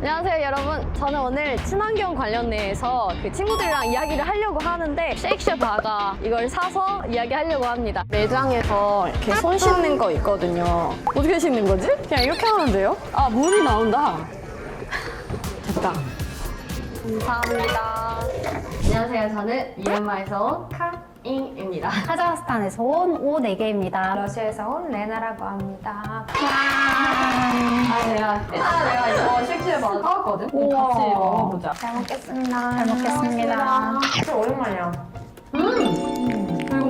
안녕하세요 여러분. 저는 오늘 친환경 관련해서 그 친구들이랑 이야기를 하려고 하는데 쉐이크쉐 바가 이걸 사서 이야기하려고 합니다. 매장에서 이렇게 손 씻는 거 있거든요. 어떻게 씻는 거지? 그냥 이렇게 하면 돼요? 아 물이 나온다. 됐다. 감사합니다. 안녕하세요. 저는 미얀마에서 온 카잉입니다. 카자흐스탄에서 온 오 네개입니다. 러시아에서 온 레나라고 합니다. 아 내가 아 내가 이거 바 사왔거든 같이 먹어보자 잘 먹겠습니다. 잘 먹겠습니다. 진짜 오랜만이야.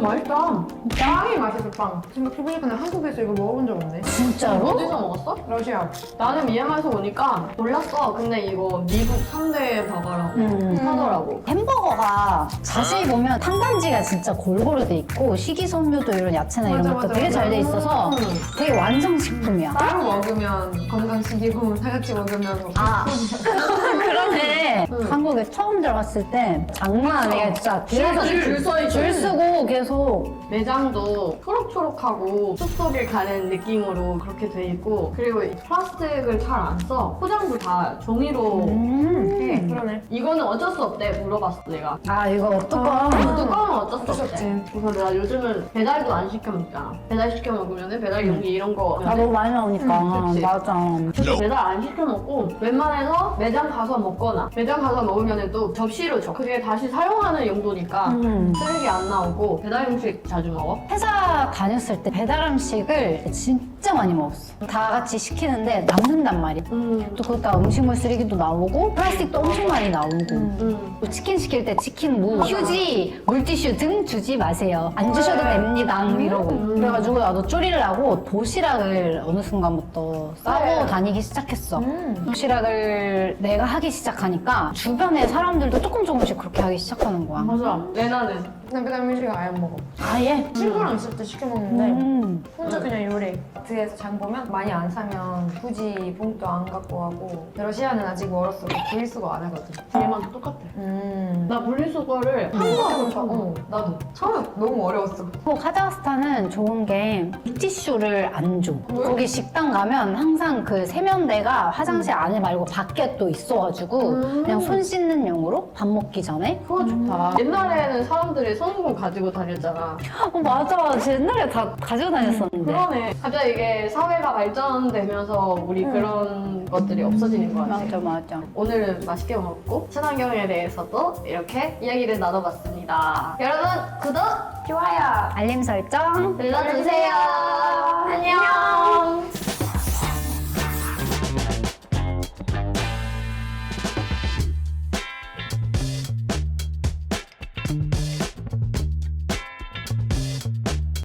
맛있다 빵이 맛있어, 빵. 생각해보니까 나 한국에서 이거 먹어본 적 없네. 진짜로? 어디서 먹었어? 러시아. 나는 미얀마에서 오니까 몰랐어. 근데 이거 미국 3대 바바라고 음. 하더라고. 햄버거가 자세히 보면 탄단지가 진짜 골고루 돼 있고 식이섬유도 이런 야채나 이런 맞아, 것도 맞아, 되게 맞아. 잘돼 있어서 음. 되게 완성식품이야. 따로 먹으면 건강식이고 사같이 먹으면 아 그러네. 한국에 처음 들어갔을 때 장난 아니게 진짜 뒤에서 줄, 줄서 있고. 줄 쓰고 계속 매장도 초록초록하고 숲속을 가는 느낌으로 그렇게 돼 있고 그리고 이 플라스틱을 잘 안 써. 포장도 다 종이로 음. 해. 이거는 어쩔 수 없대 물어봤어 내가. 아 이거 뚜껑 아. 뚜껑은 어쩔 수 없대. 그래서 내가 요즘은 배달도 안 시켜 먹잖아. 배달 시켜 먹으면 배달 용기 이런 거 아 너무 많이 나오니까 음, 그치. 맞아. 그래서 배달 안 시켜 먹고 웬만해서 매장 가서 먹거나 매장 가서 먹으면 또 접시로 줘. 그게 다시 사용하는 용도니까 음. 쓰레기 안 나오고 배달 음식 자주 먹어? 회사 다녔을 때 배달 음식을 진짜 많이 먹었어. 다 같이 시키는데 남는단 말이야. 음. 또 그것도 음식물 쓰레기도 나오고 플라스틱도 엄청 많이 나오고 음. 또 치킨 시킬 때 치킨 무, 휴지, 물티슈 등 주지 마세요. 안 주셔도 됩니다. 이러고 음. 그래가지고 나도 쪼리려고 도시락을 어느 순간부터 싸고 네. 다니기 시작했어. 음. 도시락을 내가 하기 시작하니까 주변에 사람들도 조금 조금씩 그렇게 하기 시작하는 거야. 맞아. 레나는 난 배달 음식을 아예 안 먹어. 아예? 친구랑 있을 때 시켜 먹는데 음. 마트에서 장 보면 많이 안 사면 굳이 봉투 안 갖고 가고 러시아는 아직 멀었어. 분리수거 안 하거든. 얘만 똑같아. 음. 나 분리수거를 한 번도 안 해본 어, 나도. 처음에 너무 어려웠어. 또 카자흐스탄은 좋은 게 물티슈를 안 줘. 왜? 거기 식당 가면 항상 그 세면대가 화장실 안에 말고 밖에 또 있어가지고 음. 그냥 손 씻는 용으로 밥 먹기 전에. 그거 좋다. 옛날에는 사람들이 손수건 가지고 다녔잖아. 어 맞아. 제 옛날에 다 가지고 다녔었는데. 그러네. 갑자기 이게 사회가 발전되면서 우리 그런 것들이 없어지는 것 같아. 맞아 맞아. 오늘은 맛있게 먹었고 친환경에 대해서도 이렇게 이야기를 나눠봤습니다. 여러분 구독, 좋아요. 알림 설정. 눌러주세요. 안녕.